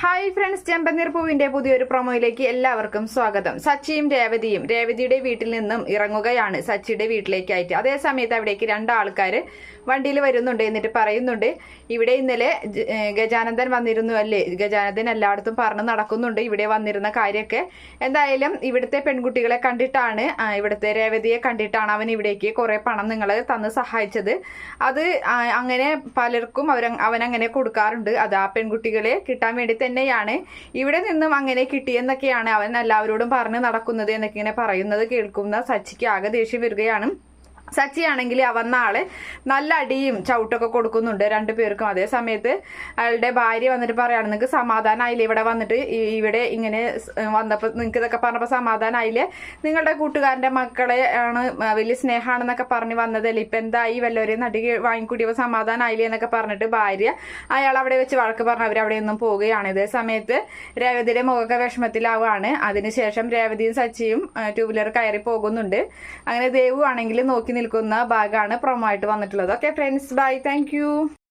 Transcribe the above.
Hi friends ചെമ്പനീർ പൂവിന്റെ പുതിയൊരു പ്രൊമോയിലേക്ക് എല്ലാവർക്കും സ്വാഗതം. സച്ചിയും രേവതിയും രേവതിയുടെ വീട്ടിൽ നിന്നും ഇറങ്ങുകയാണ് സച്ചിയുടെ വീട്ടിലേക്കായിട്ട്. അതേ സമയത്ത് അവിടേക്ക് രണ്ടാൾക്കാർ വണ്ടിയിൽ വരുന്നുണ്ട് എന്നിട്ട് പറയുന്നുണ്ട് ഇവിടെ ഇന്നലെ ഗജാനന്ദൻ വന്നിരുന്നു അല്ലേ? ഗജാനന്ദൻ എല്ലായിടത്തും പറഞ്ഞു നടക്കുന്നുണ്ട് ഇവിടെ വന്നിരുന്ന കാര്യമൊക്കെ. എന്തായാലും ഇവിടുത്തെ പെൺകുട്ടികളെ കണ്ടിട്ടാണ് ഇവിടുത്തെ രേവതിയെ കണ്ടിട്ടാണ് അവൻ ഇവിടേക്ക് കുറെ പണം നിങ്ങൾ തന്ന് സഹായിച്ചത്. അത് അങ്ങനെ പലർക്കും അവർ അവൻ അങ്ങനെ കൊടുക്കാറുണ്ട്. അത് ആ പെൺകുട്ടികളെ കിട്ടാൻ വേണ്ടി തന്നെയാണ്. ഇവിടെ നിന്നും അങ്ങനെ കിട്ടിയെന്നൊക്കെയാണ് അവൻ എല്ലാവരോടും പറഞ്ഞു നടക്കുന്നത് എന്നൊക്കെ ഇങ്ങനെ പറയുന്നത് കേൾക്കുന്ന സച്ചിക്ക് ആകെ ദേഷ്യം വരികയാണ്. സച്ചിയാണെങ്കിൽ അവൻ നാളെ നല്ല അടിയും ചവിട്ടൊക്കെ കൊടുക്കുന്നുണ്ട് രണ്ടു പേർക്കും. അതേ സമയത്ത് അയാളുടെ ഭാര്യ വന്നിട്ട് പറയാണ് നിങ്ങൾക്ക് സമാധാനമായില്ലേ ഇവിടെ വന്നിട്ട് ഇവിടെ ഇങ്ങനെ വന്നപ്പോൾ നിങ്ങൾക്ക് ഇതൊക്കെ പറഞ്ഞപ്പോൾ സമാധാനമായില്ലേ നിങ്ങളുടെ കൂട്ടുകാരന്റെ മക്കളെ ആണ് വലിയ സ്നേഹമാണെന്നൊക്കെ പറഞ്ഞ് വന്നതല്ലേ? ഇപ്പം എന്തായി? വല്ലവരെയും നടി വാങ്ങിക്കൂട്ടിയപ്പോൾ സമാധാനമായില്ലേ എന്നൊക്കെ പറഞ്ഞിട്ട് ഭാര്യ അയാൾ അവിടെ വെച്ച് വഴക്ക് പറഞ്ഞ് അവർ അവിടെ നിന്നും പോവുകയാണ്. ഇതേ സമയത്ത് രേവതിയുടെ മുഖമൊക്കെ വിഷമത്തിലാവുകയാണ്. അതിനുശേഷം രേവതിയും സച്ചിയും ടൂ വീലർ കയറി പോകുന്നുണ്ട്. അങ്ങനെ ദേവു ആണെങ്കിൽ നോക്കി നിൽക്കുന്ന ബാഗാണ് പ്രൊമോ ആയിട്ട് വന്നിട്ടുള്ളത്. Okay friends bye thank